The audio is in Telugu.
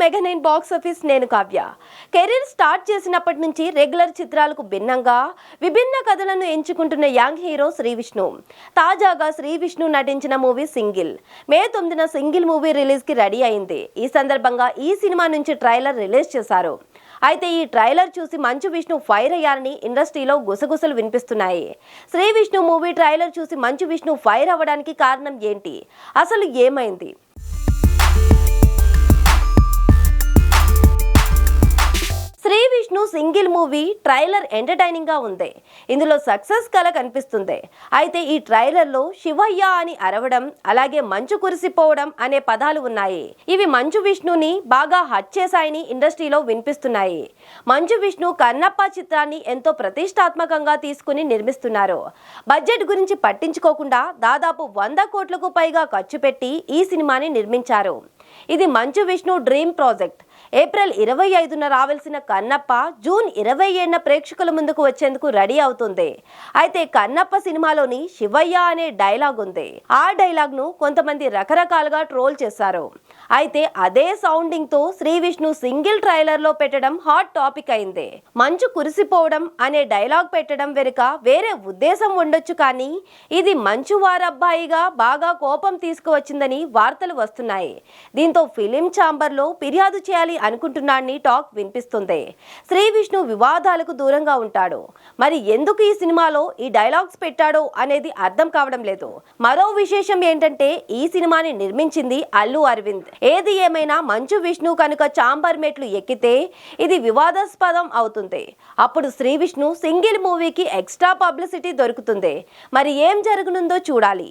మెగా నైన్ బాక్స్ ఆఫీస్ నేను కావ్య. కెరీర్ స్టార్ట్ చేసినప్పటి నుంచి రెగ్యులర్ చిత్రాలకు భిన్నంగా విభిన్న కథలను ఎంచుకుంటున్న యంగ్ హీరో శ్రీ విష్ణు. తాజాగా శ్రీ విష్ణు నటించిన మూవీ సింగిల్. మే తొమ్మిదిన సింగిల్ మూవీ రిలీజ్కి రెడీ అయింది. ఈ సందర్భంగా ఈ సినిమా నుంచి ట్రైలర్ రిలీజ్ చేశారు. అయితే ఈ ట్రైలర్ చూసి మంచు విష్ణు ఫైర్ అయ్యారని ఇండస్ట్రీలో గుసగుసలు వినిపిస్తున్నాయి. శ్రీ విష్ణు మూవీ ట్రైలర్ చూసి మంచు విష్ణు ఫైర్ అవ్వడానికి కారణం ఏంటి? అసలు ఏమైంది? సింగిల్ మూవీ ట్రైలర్ ఎంటర్టైనింగ్గా ఉంది. ఇందులో సక్సెస్ కళ కనిపిస్తుంది. అయితే ఈ ట్రైలర్లో శివయ్య అని అరవడం అలాగే మంచు కురిసిపోవడం అనే పదాలు ఉన్నాయి. ఇవి మంచు విష్ణుని బాగా హట్ చేశాయని ఇండస్ట్రీలో వినిపిస్తున్నాయి. మంచు విష్ణు కన్నప్ప చిత్రాన్ని ఎంతో ప్రతిష్టాత్మకంగా తీసుకుని నిర్మిస్తున్నారు. బడ్జెట్ గురించి పట్టించుకోకుండా దాదాపు వంద కోట్లకు పైగా ఖర్చు పెట్టి ఈ సినిమాని నిర్మించారు. ఇది Manchu Vishnu dream project. April ఇరవై ఐదున రావాల్సిన కన్నప్ప జూన్ ఇరవై ఏడున ప్రేక్షకుల ముందుకు వచ్చేందుకు రెడీ అవుతుంది. అయితే కన్నప్ప సినిమాలోని శివయ్య అనే డైలాగ్ ఉంది. ఆ డైలాగ్ను కొంతమంది రకరకాలుగా ట్రోల్ చేశారు. అయితే అదే సౌండింగ్తో శ్రీ విష్ణు సింగిల్ ట్రైలర్లో పెట్టడం హాట్ టాపిక్ అయింది. మంచు కురిసిపోవడం అనే డైలాగ్ పెట్టడం వెనుక వేరే ఉద్దేశం ఉండొచ్చు కానీ ఇది మంచు వారబ్బాయిగా బాగా కోపం తీసుకువచ్చిందని వార్తలు వస్తున్నాయి. దీంతో ఫిలిం ఛాంబర్లో ఫిర్యాదు చేయాలి అనుకుంటున్నాడని టాక్ వినిపిస్తుంది. శ్రీ విష్ణు వివాదాలకు దూరంగా ఉంటాడు. మరి ఎందుకు ఈ సినిమాలో ఈ డైలాగ్స్ పెట్టాడో అనేది అర్థం కావడం లేదు. మరో విశేషం ఏంటంటే ఈ సినిమాని నిర్మించింది అల్లు అరవింద్. ఏది ఏమైనా మంచు విష్ణు కనుక చాంబర్ మెట్లు ఎక్కితే ఇది వివాదాస్పదం అవుతుంది. అప్పుడు శ్రీ విష్ణు సింగిల్ మూవీకి ఎక్స్ట్రా పబ్లిసిటీ దొరుకుతుంది. మరి ఏం జరగనుందో చూడాలి.